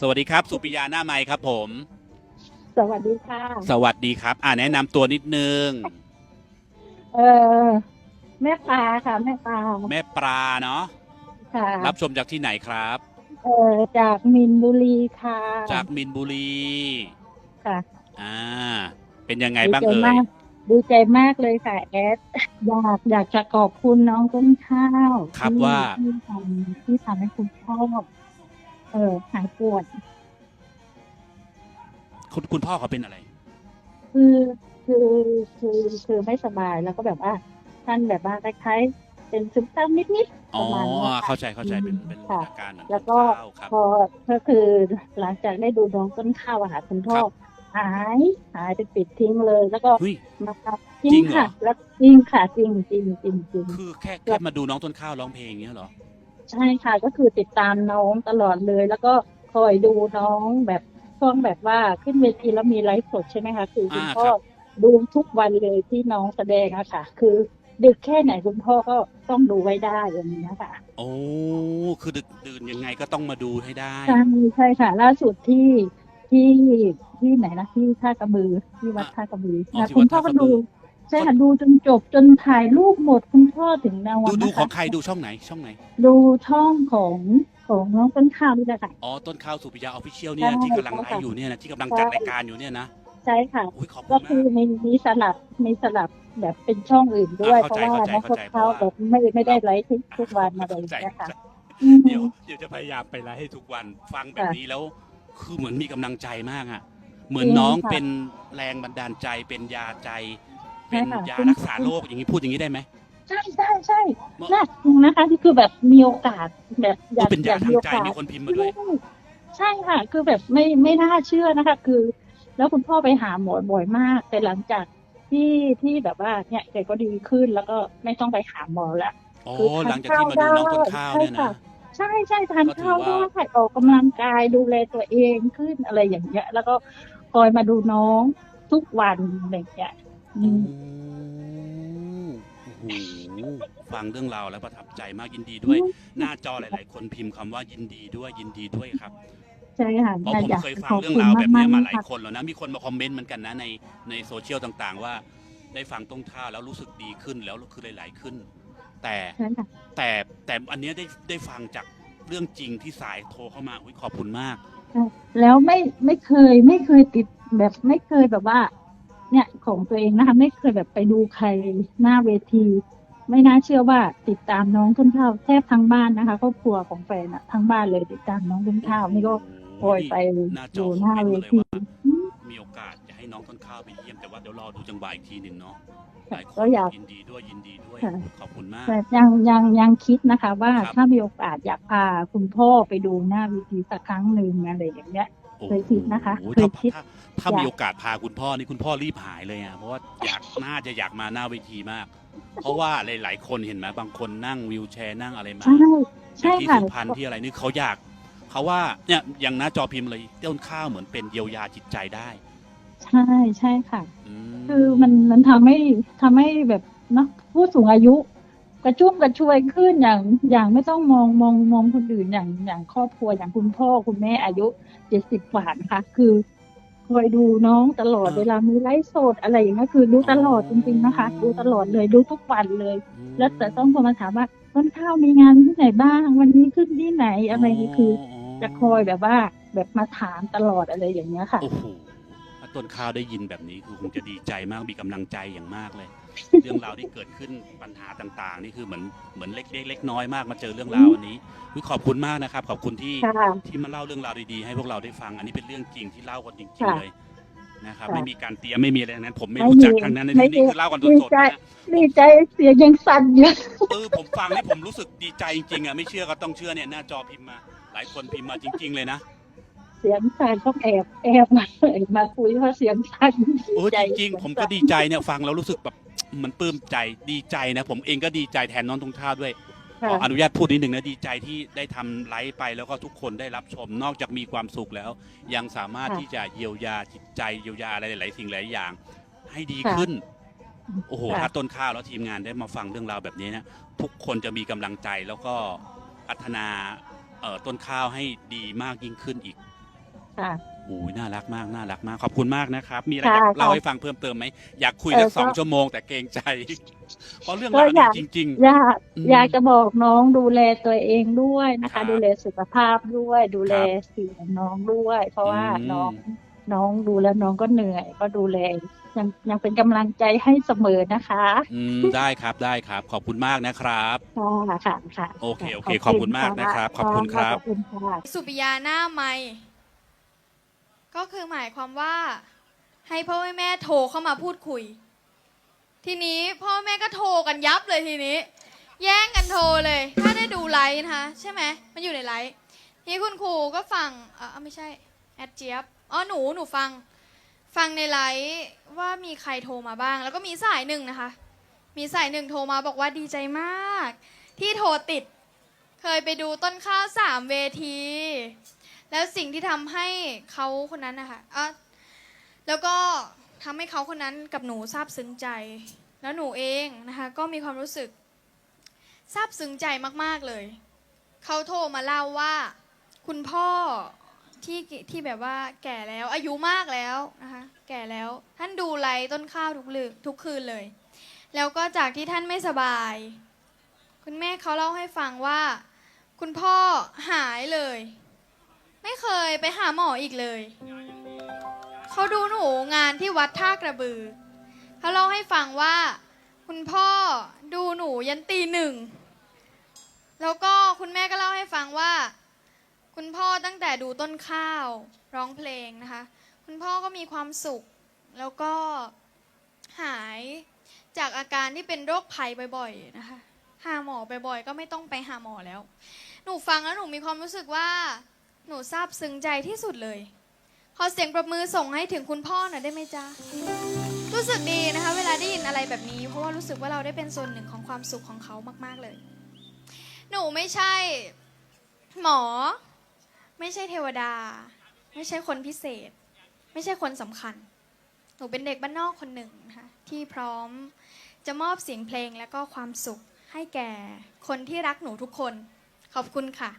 สวัสดีครับ สุปิยาหน้าไมค์ครับผม สวัสดีค่ะ สวัสดีครับ อ่าแนะนำตัวนิดนึง เออแม่ปลาค่ะ แม่ปลาแม่ปลาเนาะค่ะรับชมจากที่ไหนครับ เออจากมินบุรีค่ะ จากมินบุรีค่ะ อ่า เป็นยังไงดีบ้างใจเอ่ยมากดีใจมากเลยค่ะแอดอยากอยากจะขอบคุณน้องต้นข้าว ครับที่ว่าที่ทำที่ทำให้คุณพ่อ เออหายปวด คุณคุณพ่อเขาเป็นอะไร คือคือคือคือไม่สบายแล้วก็แบบว่าท่านแบบว่าคล้ายๆเป็นซึมเศร้านิดๆอ๋ปอระมาณนี้ค่ะ เข้าใจเข้าใจเป็นเป็นค่ะ อาการเหมือนแล้วก็ข้าวครับ พอก็คือหลังจากได้ดูน้องต้นข้าวอะค่ะคุณพ่อครับ หายหายไปปิดทิ้งเลย แล้วก็เฮ้ย มาครับจริงเหรอ ค่ะ แล้วจริงค่ะจริงจริงจริงจริง คือแค่แค่มาดูน้องต้นข้าวร้องเพลงอย่างเงี้ยเหรอ ใช่ค่ะ ก็คือติดตามน้องตลอดเลย แล้วก็คอยดูน้องแบบช่วงแบบว่าขึ้นเวทีแล้วมีไลฟ์สดใช่ไหมคะคือคุณอ่าพ่อครับดูทุกวันเลยที่น้องแสดงอะค่ะ คือดึกแค่ไหนคุณพ่อก็ต้องดูไว้ได้อย่างนี้ยค่ะโอ้คือดึกดื่นยังไงก็ต้องมาดูให้ได้ใช่ใช่ค่ะ ล่าสุดที่ที่ที่ไหนนะที่ท่ากระบือที่วัดท่ากระบืออ๋อนะที่คุวัณดพ่อท่ากก็ระบืดูอ ใช่ค่ะดูจนจบจนถ่ายรูปหมดคุณพ่อถึงนาวัดูนดูนะของคะใครดูช่องไหนช่องไหน ดูช่องของของน้องต้นข้าวนี่แหละค่ะ อ๋อ ต้นข้าวสุปิยาออฟฟิเชียลเนี่ยใช่ที่กำลังไลใช่ฟ์ค่ะอยู่เนี่ยนะที่กำลังจัดรายการอยู่เนี่ยนะใช่ค่ะ อุ้ยขอบคุก็ณคือมากมีมีสลับมีสลับแบบเป็นช่องอื่นด้วย อ่าเพเข้าราะใจว่าน้องเข้าต้นใจข้าวเพราะแบว่าบไม่ไม่ได้ไลฟ์ทุกทุกวันอะไรอย่างเข้าใจเงี้ยค่ะเข้าใจอืม เดี๋ยวเดี๋ยวจะพยายามไปไลฟ์ให้ทุกวันฟังแบบค่ะนี้แล้ว คือเหมือนมีกำลังใจมากอะเหมือนจริงน้องค่ะ เป็นแรงบันดาลใจเป็นยาใจใช่ เป็นค่ะยาคุณรักษาโรคอย่างนี้พูดอย่างนี้ได้ไหมใช่ใช่ใช่เมื่อน่านะคะที่คือแบบมีโอกาสแบบอยากเป็นายอยากทามีงโอใจกาสมีคนพิมพ์มาด้วยใช่ใช่ค่ะ คือแบบไม่ไม่น่าเชื่อนะคะ คือ แล้วคุณพ่อไปหาหมอบ่อยมาก แต่หลังจากที่ที่แบบว่าเนี่ยแกก็ดีขึ้นแล้วก็ไม่ต้องไปหาหมอแล้วอ๋อคือทานหลังจากที่มาดูน้องต้นข้าวเนี่ยข้าวได้นะใช่ใช่ทานก็ถือข้าวว่าได้ออกกำลังกายดูแลตัวเองขึ้นอะไรอย่างเงี้ย แล้วก็คอยมาดูน้องทุกวันอะไรอย่างเงี้ยอืมโอ้โห ฟังเรื่องราวแล้วประทับใจมากยินดีด้วย หน้าจอหลาย ๆ คนพิมพ์คำว่ายินดีด้วยยินดีด้วยครับใช่ค่ะเพราะผมอยากเคยฟังขอบเรื่องคุณราวแบบนี้กๆมาหลายค่ะคนแล้วนะมีคนมาคอมเมนต์เหมือนกันนะในในโซเชียลต่าง ๆ ว่า ได้ฟังต้นข้าวแล้วรู้สึกดีขึ้นแล้วคือหลาย ๆ ขึ้น แต่ใช่ค่ะแต่แต่อันเนี้ยได้ได้ฟังจากเรื่องจริงที่สายโทรเข้ามาอุ๊ยขอบคุณมากแล้วไม่ไม่เคยไม่เคยติดแบบไม่เคยแบบว่า เนี่ยของตัวเองนะคะ ไม่เคยแบบไปดูใครหน้าเวที ไม่น่าเชื่อว่าติดตามน้องต้นข้าวแทบทั้งบ้านนะคะครอบครัวของแฟนอะทั้งบ้านเลยติดตามน้องต้นข้าวนี่ก็คอยไปหน้าจดูอหน้าคอมเวเมนต์มาเลยทีว่าอืมมีโอกาสจะให้น้องต้นข้าวไปเยี่ยมแต่ว่าเดี๋ยวรอดูจังหวะอีกทีหนึ่งเนาะหค่ะลายคก็นอยากยินดีด้วยยินดีด้วยค่ะขอบคุณมากแต่ยังยังยังคิดนะคะ ว่าครับถ้ามีโอกาสอยากพาคุณพ่อไปดูหน้าเวทีสักครั้งหนึ่งอะไรอย่างเงี้ยโอ้ เคยคิดนะคะโอ้เคยถ้าคิด ถ้าถ้าอยาก มีโอกาสพาคุณพ่อนี่คุณพ่อรีบหายเลยอะเพราะว่าอยากน่าจะอยากมาหน้าเวทีมาก เพราะว่าหลาย ๆ คนเห็นไหมบางคนนั่งวิวแชร์นั่งอะไรมา ใช่อใช่ย่างที่ค่ะ สุพรรณที่อะไรนี่เขาอยากเขาว่าเนี่ยอย่างหน้าจอพิมพ์เลยต้นข้าวเหมือนเป็นเยียวยาจิตใจได้ใช่ใช่ค่ะอืคือมันมันทำให้ทำให้แบบเนาะผู้สูงอายุ กระชุ่มกระชวยขึ้นอย่างอย่างไม่ต้องมองมองมองคนอื่นอย่างอย่างครอบครัวอย่างคุณพ่อคุณแม่อายุเจ็ดสิบกว่านะคะคือคอยดูน้องตลอดเวลามีไลฟ์สดอะไรอย่างเงี้ยคือดูตลอดจริงๆนะคะดูตลอดเลยดูทุกวันเลยมแล้วแต่ต้องโทรมาถามว่าต้นข้าวมีงานที่ไหนบ้าง วันนี้ขึ้นที่ไหนอะไรนี่คือ จะคอยแบบว่าแบบมาถามตลอดอะไรอย่างเงี้ยค่ะโอ้โหถ้าต้นข้าวได้ยินแบบนี้คือคงจะดีใจมากมีกำลังใจอย่างมากเลย เรื่องราวที่เกิดขึ้นปัญหาต่าง ๆ นี่คือเหมือนเหมือนเล็กๆเล็กน้อยมากมาเจอเรื่องราวอันนี้อุ๊ยขอบคุณมากนะครับ ขอบคุณที่ค่ะที่มาเล่าเรื่องราวดีๆให้พวกเราได้ฟัง อันนี้เป็นเรื่องจริงที่เล่ากันจริงค่ะๆเลยนะครับค่ะไม่มีการเตรียมไม่มีอะไรทั้งนั้น ผมไม่ไม่รู้จักมีทางนั้นไม่นี่มีคือเล่ากันดีสดใจๆนะดีใจเสียงยังสั่นอยู่เออผมฟังนี่ผมรู้สึกดีใจจริงๆอะไม่เชื่อก็ต้องเชื่อเนี่ยหน้าจอพิมพ์มา หลายคนพิมพ์มาจริง ๆ เลยนะเสียงสั่นต้องแอบแอบมาเอ่ยมาคุยเพราะเสียงสั่นโอ้ยใจจริงๆผมก็ดีใจเนี่ยฟังแล้วรู้สึกแบบมันปลื้มใจดีใจนะ ผมเองก็ดีใจแทนน้องตรงท่าด้วยขค่ะออนุญาตพูดนิดหนึ่งนะดีใจที่ได้ทำไลฟ์ไปแล้วก็ทุกคนได้รับชม นอกจากมีความสุขแล้ว ยังสามารถค่ะที่จะเยียวยาจิตใจเยียวยาอะไรหลายๆสิ่งหลายอย่าง ให้ดีค่ะขึ้น โอ้โหค่ะ ถ้าต้นข้าวแล้วทีมงานได้มาฟังเรื่องราวแบบนี้นะทุกคนจะมีกำลังใจแล้วก็พัฒนาเอ่อต้นข้าวให้ดีมากยิ่งขึ้นอีก ค่ะ โอ้ยน่ารักมากน่ารักมากขอบคุณมากนะครับ มีอะไรค่ะอยากเล่าค่ะให้ฟังเพิ่มเติมไหมอยากคุยเออสักสองก็ชั่วโมงแต่เกรงใจ เพราะเรื่องก็ราวอนี้ยากจริงอยากอืมอยากจะบอกน้องดูแลตัวเองด้วยนะครัคะบดูแลสุขภาพด้วย ดูแลครับเสียงน้องด้วย เพราะว่าอืมน้องน้องดูแล้วน้องก็เหนื่อย ก็ดูแลยังยังเป็นกำลังใจให้เสมอนะคะๆอืมได้ครับได้ครับ ขอบคุณมากนะครับค่ะค่ะค่ะโอเคโอเค ขอบคุณมากนะครับ ขอบคุณครับขอบคุณค่ะสุปิยาหน้าไม่ ก็คือหมายความว่า ให้พ่อแม่โทรเข้ามาพูดคุย ทีนี้พ่อแม่ก็โทรกันยับเลยทีนี้ แย่งกันโทรเลย ถ้าได้ดูไลฟ์นะคะ ใช่ไหมมันอยู่ในไลฟ์ทีนี้คุณครูก็ฟังเออไม่ใช่แอดเจี๊ยบอ๋อหนูหนูฟัง ฟังในไลฟ์ว่ามีใครโทรมาบ้าง แล้วก็มีสายหนึ่งนะคะ มีสายหนึ่งโทรมาบอกว่าดีใจมาก ที่โทรติด เคยไปดูต้นข้าวสามเวที แล้วสิ่งที่ทำให้เขาคนนั้นนะคะอะแล้วก็ทำให้เขาคนนั้นกับหนูซาบซึ้งใจ แล้วหนูเองนะคะก็มีความรู้สึกซาบซึ้งใจมากๆเลย เขาโทรมาเล่าว่า คุณพ่อที่ที่แบบว่าแก่แล้วอายุมากแล้วนะคะแก่แล้วท่านดูไลฟ์ต้นข้าวทุกลืทุกคืนเลย แล้วก็จากที่ท่านไม่สบาย คุณแม่เขาเล่าให้ฟังว่า คุณพ่อหายเลย ไม่เคยไปหาหมออีกเลย เขาดูหนูงานที่วัดท่ากระบือ เขาเล่าให้ฟังว่า คุณพ่อดูหนูยันตีหนึ่ง แล้วก็คุณแม่ก็เล่าให้ฟังว่า คุณพ่อตั้งแต่ดูต้นข้าวร้องเพลงนะคะ คุณพ่อก็มีความสุข แล้วก็หายจากอาการที่เป็นโรคภัยบ่อยๆนะคะหาหมอบ่อยๆก็ไม่ต้องไปหาหมอแล้ว หนูฟังแล้วหนูมีความรู้สึกว่า หนูซาบซึ้งใจที่สุดเลย ขอเสียงปรบมือส่งให้ถึงคุณพ่อหน่อยได้ไหมจ๊ะ รู้สึกดีนะคะ เวลาได้ยินอะไรแบบนี้ เพราะว่ารู้สึกว่าเราได้เป็นส่วนหนึ่งของความสุขของเขามาก ๆเลย หนูไม่ใช่ หมอ ไม่ใช่เทวดา ไม่ใช่คนพิเศษ ไม่ใช่คนสำคัญ หนูเป็นเด็กบ้านนอกคนหนึ่งนะคะที่พร้อมจะมอบเสียงเพลงและก็ความสุขให้แก่คนที่รักหนูทุกคน ขอบคุณค่ะ